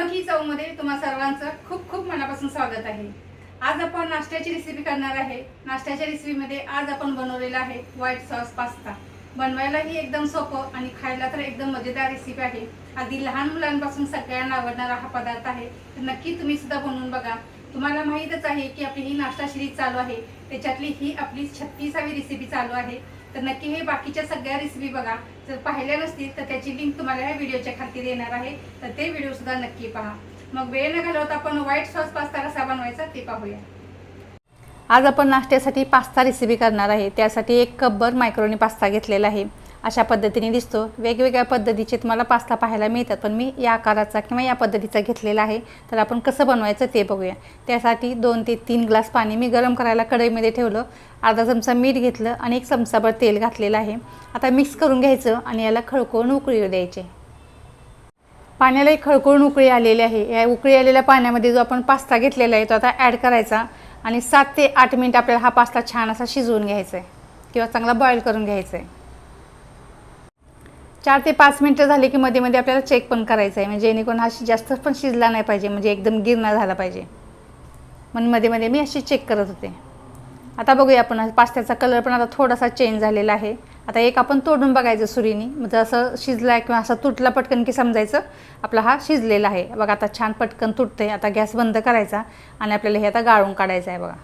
अनोखी चवमध्ये तुम्हा सर्वांचं खूप खूप मनापासून स्वागत आहे. आज आपण नाश्त्याची रेसिपी करणार आहे. नाश्त्याच्या रेसिपीमध्ये आज आपण बनवलेला आहे व्हाईट सॉस पास्ता बनवायलाही एकदम सोपं आणि खायला तर एकदम मजेदार रेसिपी आहे. अगदी लहान मुलांपासून सगळ्यांना आवडणारा हा पदार्थ आहे. तर नक्की तुम्ही सुद्धा बनवून बघा. तुम्हाला माहीतच आहे की आपली ही नाश्ता सिरीज चालू आहे. त्याच्यातली ही आपली छत्तीसावी रेसिपी चालू आहे. तर नक्की हे बाकीच्या सगळ्या रेसिपी बघा. जर पाहिल्या नसतील तर त्याची लिंक तुम्हाला ह्या व्हिडिओच्या खाली देणार आहे. तर ते व्हिडिओ सुद्धा नक्की पहा. मग वेळ न घालवता आपण व्हाईट सॉस पास्ता कसा बनवायचा ते पाहूया. आज आपण नाश्त्यासाठी पास्ता रेसिपी करणार आहे. त्यासाठी एक कपभर मायक्रोनी पास्ता घेतलेला आहे. अशा पद्धतीने दिसतो. वेगवेगळ्या पद्धतीचे तुम्हाला पास्ता पाहायला मिळतात. पण मी या आकाराचा किंवा या पद्धतीचा घेतलेला आहे. तर आपण कसं बनवायचं ते बघूया. त्यासाठी दोन ते तीन ग्लास पाणी मी गरम करायला कढईमध्ये ठेवलं. अर्धा चमचा मीठ घेतलं आणि एक चमचाभर तेल घातलेलं आहे. आता मिक्स करून घ्यायचं आणि याला खळकळून उकळी द्यायचे. पाण्याला एक उकळी आलेली आहे. या उकळी आलेल्या पाण्यामध्ये जो आपण पास्ता घेतलेला आहे तो आता ॲड करायचा. आणि सात ते आठ मिनिट आपल्याला हा पास्ता छान असा शिजवून घ्यायचा आहे. किंवा चांगला बॉईल करून घ्यायचा आहे. चार ते पाच मिनटं झाली की मध्ये मध्ये आपल्याला चेक पण करायचं आहे म्हणजे जेणेकरून हा जास्त पण शिजला नाही पाहिजे. म्हणजे एकदम गिरणा झाला पाहिजे. म्हणून मध्ये मध्ये मी अशी चेक करत होते. आता बघूया आपण. पास्त्याचा कलर पण आता थोडासा चेंज झालेला आहे. आता एक आपण तोडून बघायचं सुरीनी. म्हणजे असं शिजला किंवा असं तुटला पटकन की समजायचं आपला हा शिजलेला आहे. बघा आता छान पटकन तुटते आता गॅस बंद करायचा आणि आपल्याला हे आता गाळून काढायचं आहे बघा.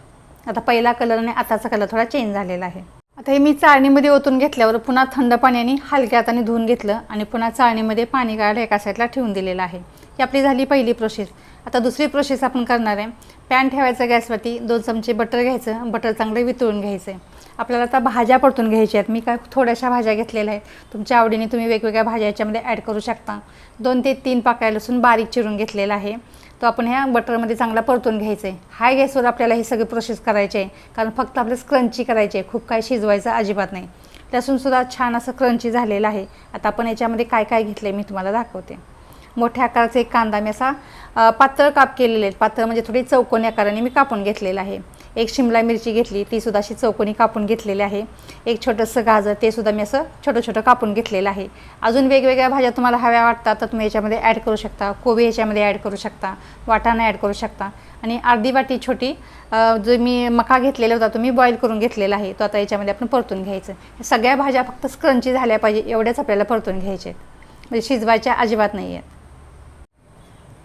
आता पहिला कलर आणि आताचा कलर थोडा चेंज झालेला आहे. आता हे मी चाळणीमध्ये ओतून घेतल्यावर पुन्हा थंड पाण्याने हलक्या हाताने धुवून घेतलं आणि पुन्हा चाळणीमध्ये पाणी गाळ एका साईडला ठेवून दिलेलं आहे. ही आपली झाली पहिली प्रोसेस आता दुसरी प्रोसेस आपण करणार आहे. पॅन ठेवायचा गॅसवरती दोन चमचे बटर घ्यायचं बटर चांगलं वितळून घ्यायचं. आहे आपल्याला आता भाज्या परतून घ्यायच्या आहेत. मी काय थोड्याशा भाज्या घेतलेल्या आहेत. तुमच्या आवडीने तुम्ही वेगवेगळ्या भाज्या याच्यामध्ये ॲड करू शकता. दोन ते तीन पाकळ्या लसूण बारीक चिरून घेतलेला आहे. तो आपण ह्या बटरमध्ये चांगला परतून घ्यायचं आहे हाय गॅसवर आपल्याला हे सगळे प्रोसेस करायचे आहे कारण फक्त आपलं स्क्रंची करायचे आहे खूप काय शिजवायचं अजिबात नाही. लसूणसुद्धा छान असं क्रंची झालेलं आहे. आता आपण याच्यामध्ये काय काय घेतलं आहे मी तुम्हाला दाखवते. मोठ्या आकाराचा एक कांदा मी असा पातळ काप केलेले आहेत. पातळ म्हणजे थोडी चौकोनी आकाराने मी कापून घेतलेला आहे. एक शिमला मिरची घेतली ती सुद्धा अशी चौकोनी कापून घेतलेली आहे. एक छोटंसं गाजर ते सुद्धा मी असं छोटं छोटं कापून घेतलेलं आहे. अजून वेगवेगळ्या भाज्या तुम्हाला हव्या वाटतात तर तुम्ही याच्यामध्ये ॲड करू शकता. कोबी ह्याच्यामध्ये ॲड करू शकता. वाटाणा ॲड करू शकता. आणि अर्धी वाटी छोटी जो मी मका घेतलेला होता तो मी बॉईल करून घेतलेला आहे. तो आता याच्यामध्ये आपण परतून घ्यायचं. सगळ्या भाज्या फक्त स्क्रंची झाल्या पाहिजे एवढ्याच आपल्याला परतून घ्यायचे आहेत. म्हणजे शिजवायच्या अजिबात नाही आहेत.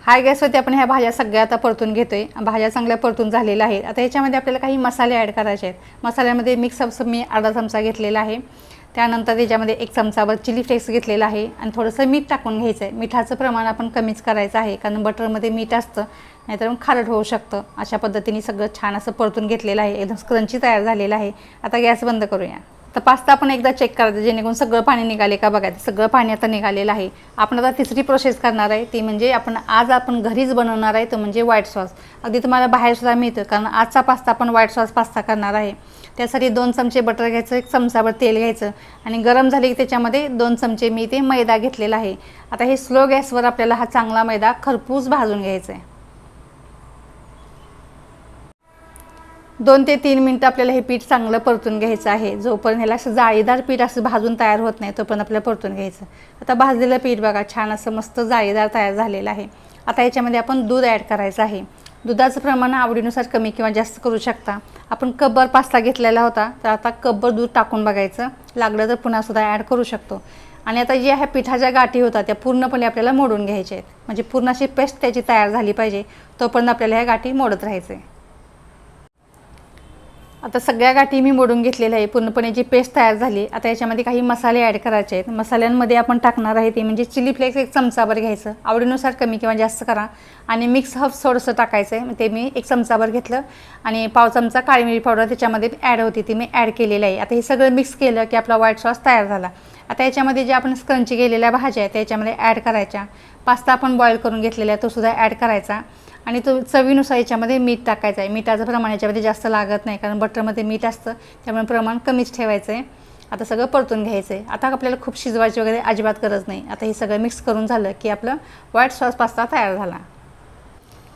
हाय गॅसवरती आपण ह्या भाज्या सगळ्या आता परतून घेतोय. भाज्या चांगल्या परतून झालेल्या आहेत. आता याच्यामध्ये आपल्याला काही मसाले ॲड करायचे आहेत. मसाल्यामध्ये मिक्स अप मी अर्धा चमचा घेतलेला आहे. त्यानंतर त्याच्यामध्ये एक चमचाभर चिली फ्लेक्स घेतलेला आहे. आणि थोडंसं मीठ टाकून घ्यायचं आहे मिठाचं प्रमाण आपण कमीच करायचं आहे. कारण बटरमध्ये मीठ असतं नाहीतर मग खारट होऊ शकतं. अशा पद्धतीने सगळं छान असं परतून घेतलेलं आहे. एकदम स्क्रंची तयार झालेलं आहे. आता गॅस बंद करूया. तर पास्ता आपण एकदा चेक करायचं जेणेकरून सगळं पाणी निघाले का बघायचं सगळं पाणी आता निघालेलं आहे. आपण आता तिसरी प्रोसेस करणार आहे ती म्हणजे आपण आज आपण घरीच बनवणार आहे तो म्हणजे व्हाईट सॉस अगदी तुम्हाला बाहेरसुद्धा मिळतं कारण आजचा पास्ता आपण व्हाईट सॉस पास्ता करणार आहे. त्यासाठी दोन चमचे बटर घ्यायचं एक चमचाभर तेल घ्यायचं आणि गरम झाले की त्याच्यामध्ये दोन चमचे मी ते मैदा घेतलेला आहे. आता हे स्लो गॅसवर आपल्याला हा चांगला मैदा खरपूस भाजून घ्यायचा आहे. दोन ते तीन मिनटं आपल्याला हे पीठ चांगलं परतून घ्यायचं आहे. जोपर्यंत ह्याला असं जाळीदार पीठ असं भाजून तयार होत नाही तोपर्यंत आपल्याला परतून घ्यायचं. आता भाजलेलं पीठ बघा छान असं मस्त जाळीदार तयार झालेलं आहे. आता याच्यामध्ये आपण दूध ॲड करायचं आहे. दुधाचं प्रमाण आवडीनुसार कमी किंवा जास्त करू शकता. आपण कब्बर पास्ता घेतलेला होता तर आता कब्बर दूध टाकून बघायचं. लागलं तर पुन्हा सुद्धा ॲड करू शकतो. आणि आता ज्या ह्या पिठाच्या गाठी होतात त्या पूर्णपणे आपल्याला मोडून घ्यायच्या आहेत. म्हणजे पूर्ण अशी पेस्ट त्याची तयार झाली पाहिजे तोपर्यंत आपल्याला ह्या गाठी मोडत राहायचं आहे आता सगळ्या गाठी मी मोडून घेतलेल्या आहे. पूर्णपणे जी पेस्ट तयार झाली आता याच्यामध्ये काही मसाले ॲड करायचे आहेत. मसाल्यांमध्ये आपण टाकणार आहे ते म्हणजे चिली फ्लेक्स एक चमचाभर घ्यायचं. आवडीनुसार कमी किंवा जास्त करा. आणि मिक्स हफ थोडंसं टाकायचं आहे. ते मी एक चमचाभर घेतलं. आणि पाव चमचा काळी मिरी पावडर त्याच्यामध्ये ॲड होती ती मी ॲड केलेली आहे. आता हे सगळं मिक्स केलं की आपला व्हाईट सॉस तयार झाला. आता याच्यामध्ये जे आपण स्क्रंची केलेल्या भाज्या आहेत त्याच्यामध्ये ॲड करायच्या. पास्ता आपण बॉईल करून घेतलेला आहे तो सुद्धा ॲड करायचा. आणि तो चवीनुसार याच्यामध्ये मीठ टाकायचं आहे. मिठाचं प्रमाण याच्यामध्ये जास्त लागत नाही कारण बटरमध्ये मीठ असतं त्यामुळे प्रमाण कमीच ठेवायचं आहे आता सगळं परतून घ्यायचं आहे आता आपल्याला खूप शिजवायची वगैरे अजिबात गरज नाही. आता हे सगळं मिक्स करून झालं की आपलं व्हाईट सॉस पास्ता तयार झाला.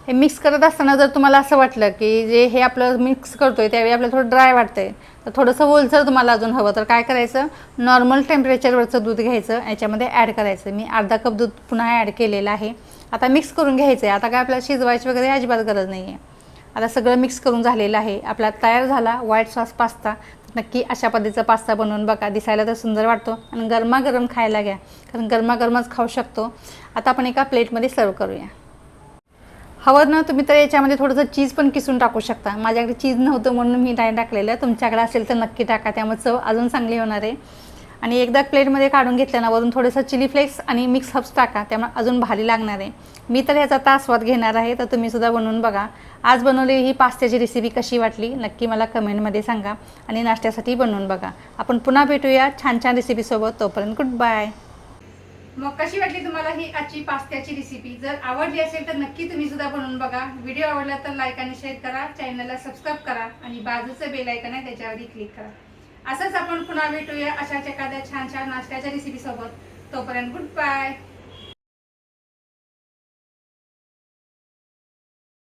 हे मिक्स करत असताना जर तुम्हाला असं वाटलं की जे हे आपलं मिक्स करतोय त्यावेळी आपल्याला थोडं ड्राय वाटतंय तर थोडंसं ओलसर तुम्हाला अजून हवं तर काय करायचं? नॉर्मल टेम्परेचरवरचं दूध घ्यायचं याच्यामध्ये ॲड करायचं. मी अर्धा कप दूध पुन्हा ॲड केलेलं आहे. आता मिक्स करून घ्यायचं आहे आता काय आपल्याला शिजवायची वगैरे अजिबात गरज नाही आहे आता सगळं मिक्स करून झालेलं आहे. आपला तयार झाला व्हाईट सॉस पास्ता नक्की अशा पद्धतीचा पास्ता बनवून बघा. दिसायला तर सुंदर वाटतो आणि गरमागरम खायला घ्या. कारण गरमागरमच खाऊ शकतो. आता आपण एका प्लेटमध्ये सर्व करूया. हवं ना तुम्ही तर याच्यामध्ये थोडंसं चीज पण किसून टाकू शकता. माझ्याकडे चीज नव्हतं म्हणून मी नाही टाकलेलं. तुमच्याकडे असेल तर नक्की टाका. त्यामुळे चव अजून चांगली होणार आहे. आणि एकदा प्लेटमध्ये काढून घेतलं ना वरून थोडंसं चिली फ्लेक्स आणि मिक्स हब्स टाका. त्यामुळे अजून भारी लागणार आहे. मी तर याचा आता आस्वाद घेणार आहे तर तुम्ही सुद्धा बनवून बघा. आज बनवलेली ही पास्त्याची रेसिपी कशी वाटली नक्की मला कमेंटमध्ये सांगा. आणि नाश्त्यासाठी बनवून बघा. आपण पुन्हा भेटूया छान छान रेसिपीसोबत तोपर्यंत गुड बाय मग कशी वाटली तुम्हाला ही आजची पास्त्याची रेसिपी जर आवडली असेल तर नक्की तुम्ही सुद्धा बनवून बघा. व्हिडिओ आवडला तर लाईक आणि शेअर करा. चॅनलला सबस्क्राईब करा आणि बाजूचं बेल आयकन आहे त्याच्यावरही क्लिक करा. असंच आपण पुन्हा भेटूया अशाच एखाद्या छान छान नाश्त्याच्या रेसिपीसोबत तोपर्यंत गुड बाय